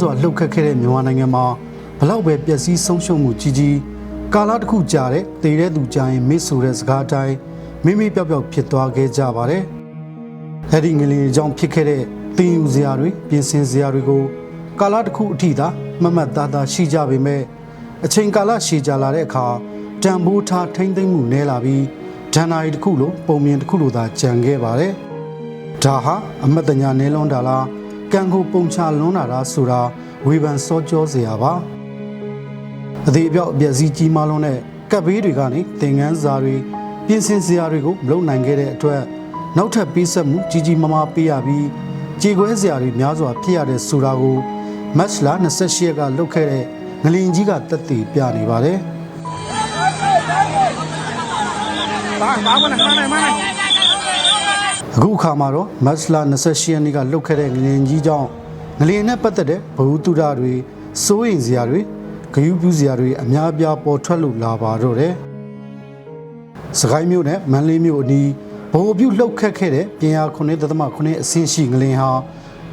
စွာလှုပ်ခတ်ခဲ့တဲ့မြန်မာနိုင်ငံမှာဘလောက်ပဲပျက်စီးဆုံးရှုံးမှုကြီးကြီးကာလတစ်ခုကြာတဲ့တည်တဲ့သူကြာရင်မေ့ဆိုတဲ့စကားအတိုင်းမိမိပြောက်ပြောက်ဖြစ်သွားခဲ့ကြပါတယ်။အဲဒီငလင်ကြောင့်ဖြစ်ခဲ့တဲ့တင်ယူစရာတွေပြင်ဆင်စရာတွေကိုကာလတစ်ခုအထိသာမတ်မတ်သားသားရှိကြပေမဲ့အချိန်ကာလရှည်ကြာလာတဲ့အခါတန်ဖိုးထားထိမ့်သိမ့်မှုနည်းလာပြီးဒဏ္ဍာရီတစ်ခုလိုပုံမြင်တစ်ခုလိုသာကြံခဲ့ပါတယ်။ဒါဟာအမတ်တညာနဲလွန်တာလား ကံကိုပုံချလွန်းတာလားဆိုတာဝေဖန်စောကြောစရာပါ။အသေးအပြောက်အပျက်စီးကြီးမားလွန်းတဲ့ကပ်ဘေးတွေကနေသင်ငန်းစာတွေပြင်ဆင်စရာတွေကိုမလုပ်နိုင်ခဲ့တဲ့အတွက်နောက်ထပ်ပေးဆက်မှုကြီးကြီးမားမားပေးရပြီးကြေကွဲစရာတွေများစွာဖြစ်ရတဲ့ဆိုတာကိုမတ်လ28ရက်ကလုပ်ခဲ့တဲ့ငလင်ကြီးကတက်တည်ပြနေပါတယ်။ဘာဘာမနာမနာမနာ အခုအခါမှာတော့မတ်လ28ရက်နေ့ကလှုပ်ခဲ့တဲ့ငလင်ကြီးကြောင့်ငလင်နဲ့ပတ်သက်တဲ့ဘ ഹു တုဒတွေစိုးရိမ်စရာတွေဂယုပြုစရာတွေအများအပြားပေါ်ထွက်လို့လာပါတော့တယ်။စကိုင်းမြို့နဲ့မန္တလေးမြို့အနီးဘ ਹੁ ပြုလှုပ်ခတ်ခဲ့တဲ့ပြင်ယာ9.9အဆင့်ရှိငလင်ဟာ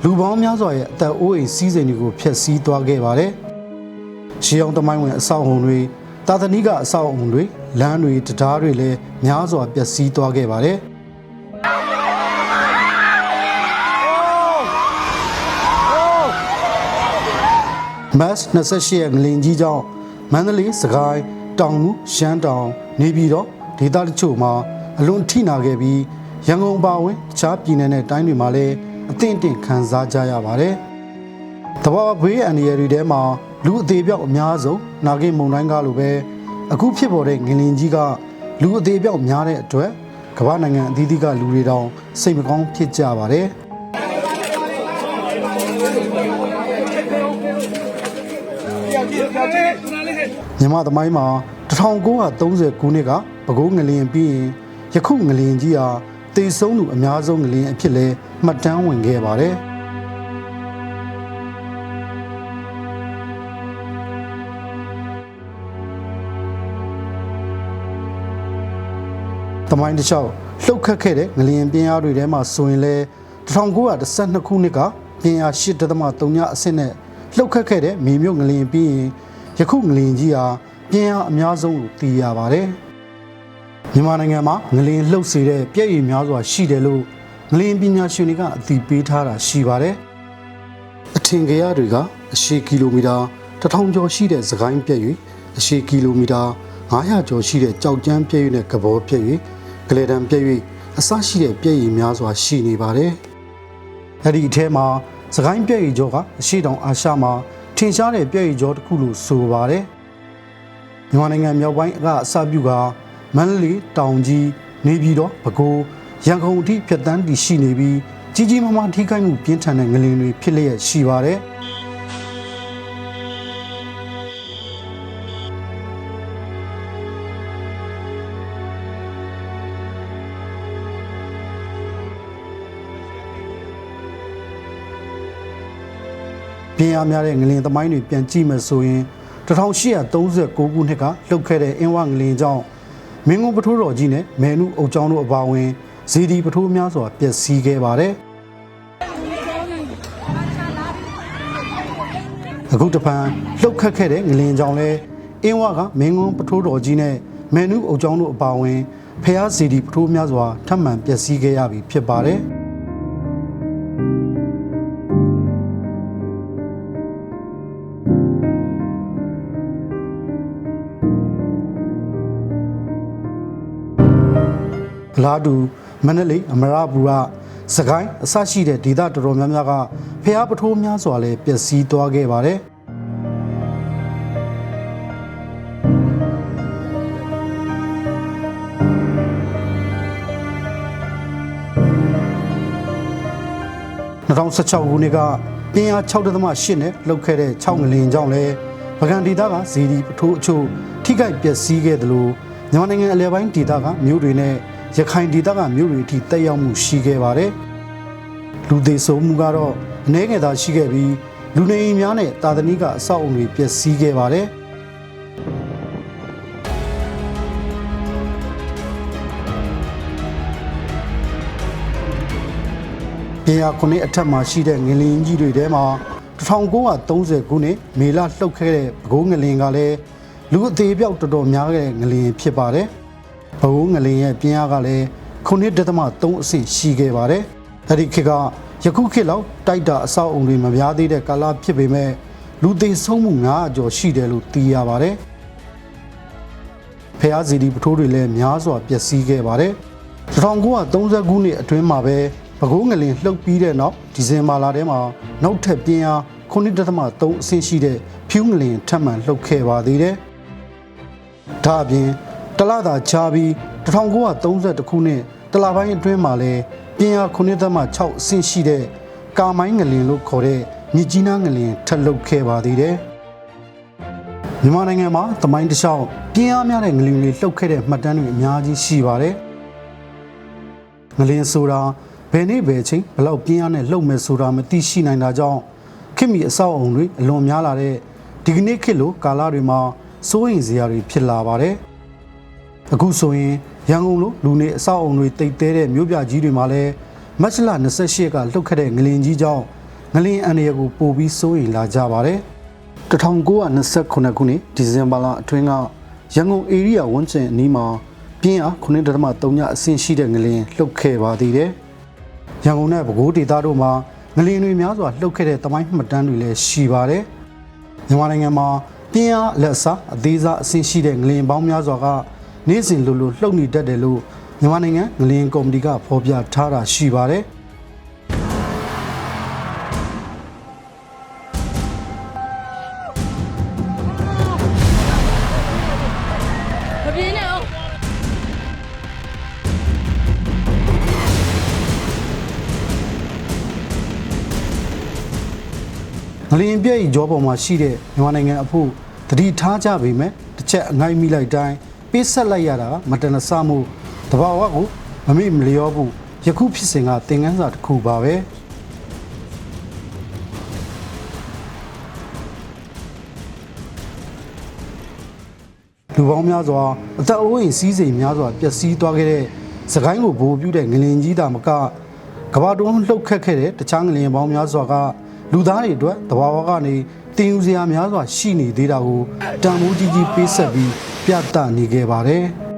လူပေါင်းများစွာရဲ့အသက်အိုးအိမ်စီးစိမ်တွေကိုဖျက်ဆီးသွားခဲ့ပါတယ်။ရှေးအောင်တမိုင်းဝင်အဆောက်အုံတွေတာသနိကအဆောက်အုံတွေလမ်းတွေတရားတွေလည်းများစွာပျက်စီးသွားခဲ့ပါတယ်။ မတ်28ရက်ငလင်ကြီးကြောင့်မန္တလေးစကိုင်းတောင်မူရှမ်းတောင်နေပြည်တော်ဒေသတချို့မှာအလွန်ထိနာခဲ့ပြီးရန်ကုန်ပါဝင်တခြားပြည်နယ်နဲ့တိုင်းတွေမှာလည်းအသင့်အတင့်ခံစားကြရပါတယ်။တဘာဝဘေးအန္တရာယ်တွေထဲမှာလူအသေးပြောက်အများဆုံးနာဂိမုန်တိုင်းကလိုပဲအခုဖြစ်ပေါ်တဲ့ငလင်ကြီးကလူအသေးပြောက်များတဲ့အတွက်ကမ္ဘာနိုင်ငံအသီးသီးကလူတွေတောင်စိတ်မကောင်းဖြစ်ကြပါတယ်။ မြန်မာသမိုင်းမှာ1930ခုနှစ်ကပဲခူးငလျင်ပြီးရင်ယခုငလျင်ကြီးဟာတေဆုံးသူအများဆုံးငလျင်အဖြစ်လဲမှတ်တမ်းဝင်ခဲ့ပါတယ်။သမိုင်းတစ်လျှောက်လှုပ်ခတ်ခဲ့တဲ့ငလျင်ပြင်းအားတွေထဲမှာဆိုရင်လဲ1912ခုနှစ်ကပြင်းအား8.3အဆင့်နဲ့ လှုပ်ခတ်ခဲ့တဲ့မြေမြုပ်ငလျင်ပြီးရင်ယခုငလျင်ကြီးဟာပြင်းအားအများဆုံးလို့သိရပါတယ်။မြန်မာနိုင်ငံမှာငလျင်လှုပ်စေတဲ့ပြည့်ရည်များစွာရှိတယ်လို့ငလျင်ပညာရှင်တွေကအသိပေးထားတာရှိပါတယ်။အထင်ကရတွေကအရှေကီလိုမီတာ1000ကျော်ရှိတဲ့စကိုင်းပြည့်ရည်အရှေကီလိုမီတာ900ကျော်ရှိတဲ့ကြောက်ကျန်းပြည့်ရည်နဲ့ကဘောပြည့်ရည်ကလေတံပြည့်ရည်အစရှိတဲ့ပြည့်ရည်များစွာရှိနေပါတယ်။အဲ့ဒီအထဲမှာ စကိုင်းပြည့်ရည်ကျော်ကအရှိတောင်အာရှမှာထင်ရှားတဲ့ပြည့်ရည်ကျော်တစ်ခုလို့ဆိုပါတယ်။မြန်မာနိုင်ငံမြောက်ပိုင်းကအစပြုကမန္တလေးတောင်ကြီးနေပြည်တော်ပဲခူးရန်ကုန်အထိဖြတ်တန်းတည်ရှိနေပြီးကြီးကြီးမားမားထိခိုက်မှုပြင်းထန်တဲ့ငလင်တွေဖြစ်လျက်ရှိပါတယ်။ ပြင်အားများတဲ့ငလင်သမိုင်းတွေပြန်ကြည့်မယ်ဆိုရင်1839ခုနှစ်ကလှုပ်ခဲ့တဲ့အင်းဝငလင်ကြောင့်မင်းကုန်းပထိုးတော်ကြီးနဲ့မဲနုအုပ်ကျောင်းတို့အပါအဝင်ဇီဒီပထိုးများစွာပျက်စီးခဲ့ပါတယ်အခုတပံလှုပ်ခတ်ခဲ့တဲ့ငလင်ကြောင့်လဲအင်းဝကမင်းကုန်းပထိုးတော်ကြီးနဲ့မဲနုအုပ်ကျောင်းတို့အပါအဝင်ဖျားဇီဒီပထိုးများစွာထပ်မံပျက်စီးခဲ့ရပြီဖြစ်ပါတယ် အလားတူမန္တလေးအမရပူရစကိုင်းအစရှိတဲ့ဒေသတော်တော်များများကဖျားပထိုးများစွာလည်းပျက်စီးသွားခဲ့ပါတယ်2016ခုနှစ်ကပြင်းအား6.8နဲ့လှုပ်ခဲ့တဲ့6ငလင်ကြောင့်လည်းပကံဒေသကဇီဒီပထိုးအချို့ထိခိုက်ပျက်စီးခဲ့တယ်လို့မြန်မာနိုင်ငံအလဲပိုင်းဒေသကမြို့တွေနဲ့ ရခိုင်ဒေသကမြို့တွေအထိတက်ရောက်မှုရှိခဲ့ပါတယ်။လူသေးဆုံးမှုကတော့အနည်းငယ်သာရှိခဲ့ပြီးလူနေအိမ်များနဲ့တာသနိကအဆောက်အုံတွေပျက်စီးခဲ့ပါတယ်။ပြင်ယာခုနှစ်အထက်မှာရှိတဲ့ငလင်းကြီးတွေထဲမှာ1930ခုနှစ်မေလလှုပ်ခဲ့တဲ့ပဲခူးငလင်ကလည်းလူအသေးပြောက်တော်တော်များခဲ့တဲ့ငလင်ဖြစ်ပါတယ်။ ပဲခူးငလင်ရဲ့ပြင်းအားကလည်း9.3အဆင့်ရှိခဲ့ပါတယ်။အဲဒီခေတ်ကယခုခေတ်လောက်တိုက်တာအဆောက်အုံတွေမများသေးတဲ့ကာလဖြစ်ပေမဲ့လူသေးဆုံးမှု900ကျော်ရှိတယ်လို့သိရပါတယ်။ဖះစီဒီပထိုးတွေလည်းများစွာပျက်စီးခဲ့ပါတယ်။1930ခုနှစ်အတွင်းမှာပဲပဲခူးငလင်လှုပ်ပြီးတဲ့နောက်ဒီဇင်ဘာလထဲမှာနောက်ထပ်ပြင်းအား9.3အဆင့်ရှိတဲ့ဖြူးငလင်ထပ်မံလှုပ်ခဲ့ပါသေးတယ်။ဒါအပြင် တလသာချာပြီး1930ခုနှစ်တလပိုင်းအတွင်းမှာလည်းပြင်းအား9.6အဆင့်ရှိတဲ့ကာမိုင်းငလင်လို့ခေါ်တဲ့မြစ်ကြီးနားငလင်ထပ်လှုပ်ခဲ့ပါသေးတယ်။မြန်မာနိုင်ငံမှာသမိုင်းတစ်လျှောက်ပြင်းအားများတဲ့ငလျင်တွေလှုပ်ခဲ့တဲ့မှတ်တမ်းတွေအများကြီးရှိပါတယ်။ငလျင်ဆိုတာဘယ်နေ့ဘယ်အချိန်ဘယ်လောက်ပြင်းအားနဲ့လှုပ်မယ်ဆိုတာမသိရှိနိုင်တာကြောင့်ခင်မီအဆောက်အုံတွေအလွန်များလာတဲ့ဒီကနေ့ခေတ်လိုကာလတွေမှာစိုးရိမ်စရာတွေဖြစ်လာပါတယ်။ အခုဆိုရင်ရန်ကုန်လိုလူနေအဆောက်အုံတွေတိတ်တဲတဲ့မြို့ပြကြီးတွေမှာလည်းမတ်လ28ကလှုပ်ခဲ့တဲ့ငလျင်ကြီးကြောင့်ငလျင်အန္တရာယ်ကိုပိုပြီးစိုးရိမ်လာကြပါတယ်။1929ခုနှစ်ဒီဇင်ဘာလအတွင်းကရန်ကုန်ဧရိယာဝန်းကျင်အနီးမှာပြင်းအား9.3ညအဆင့်ရှိတဲ့ငလျင်လှုပ်ခဲ့ပါသေးတယ်။ရန်ကုန်နဲ့ပဲခူးဒေသတို့မှာငလျင်တွေများစွာလှုပ်ခဲ့တဲ့တမိုင်းမှတ်တမ်းတွေလည်းရှိပါတယ်။မြန်မာနိုင်ငံမှာပြင်းအားအလက်အစားအသေးစားအဆင့်ရှိတဲ့ငလျင်ပေါင်းများစွာက နေ့စဉ်လိုလိုလှုပ်နေတတ်တယ်လို့မြန်မာနိုင်ငံငလျင်ကော်မတီကဖော်ပြထားတာရှိပါတယ်။မပြင်းနဲ့အောင်ငလျင်ပြည့်ကြောပေါ်မှာရှိတဲ့မြန်မာနိုင်ငံအဖို့တတိထားကြပေမဲ့တစ်ချက်အငိုက်မိလိုက်တိုင်း ပေးဆက်လိုက်ရတာကမတနဆမှုတဘာဝကိုမမေ့မလျောဘူးယခုဖြစ်စဉ်ကသင်ခန်းစာတစ်ခုပါပဲလူပေါင်းများစွာအသက်အိုးအိမ်စီးစိမ်များစွာပျက်စီးသွားခဲ့တဲ့စကိုင်းကိုဘိုးပြူတဲ့ငလင်ကြီးတာမကကဘာတွန်းလှုပ်ခတ်ခဲ့တဲ့တခြားငလင်ပေါင်းများစွာကလူသားတွေအတွက်တဘာဝကနေတင်ယူစရာများစွာရှိနေသေးတာကိုတန်မိုးကြီးကြီးပေးဆက်ပြီး ပြသနေခဲ့ပါတယ်။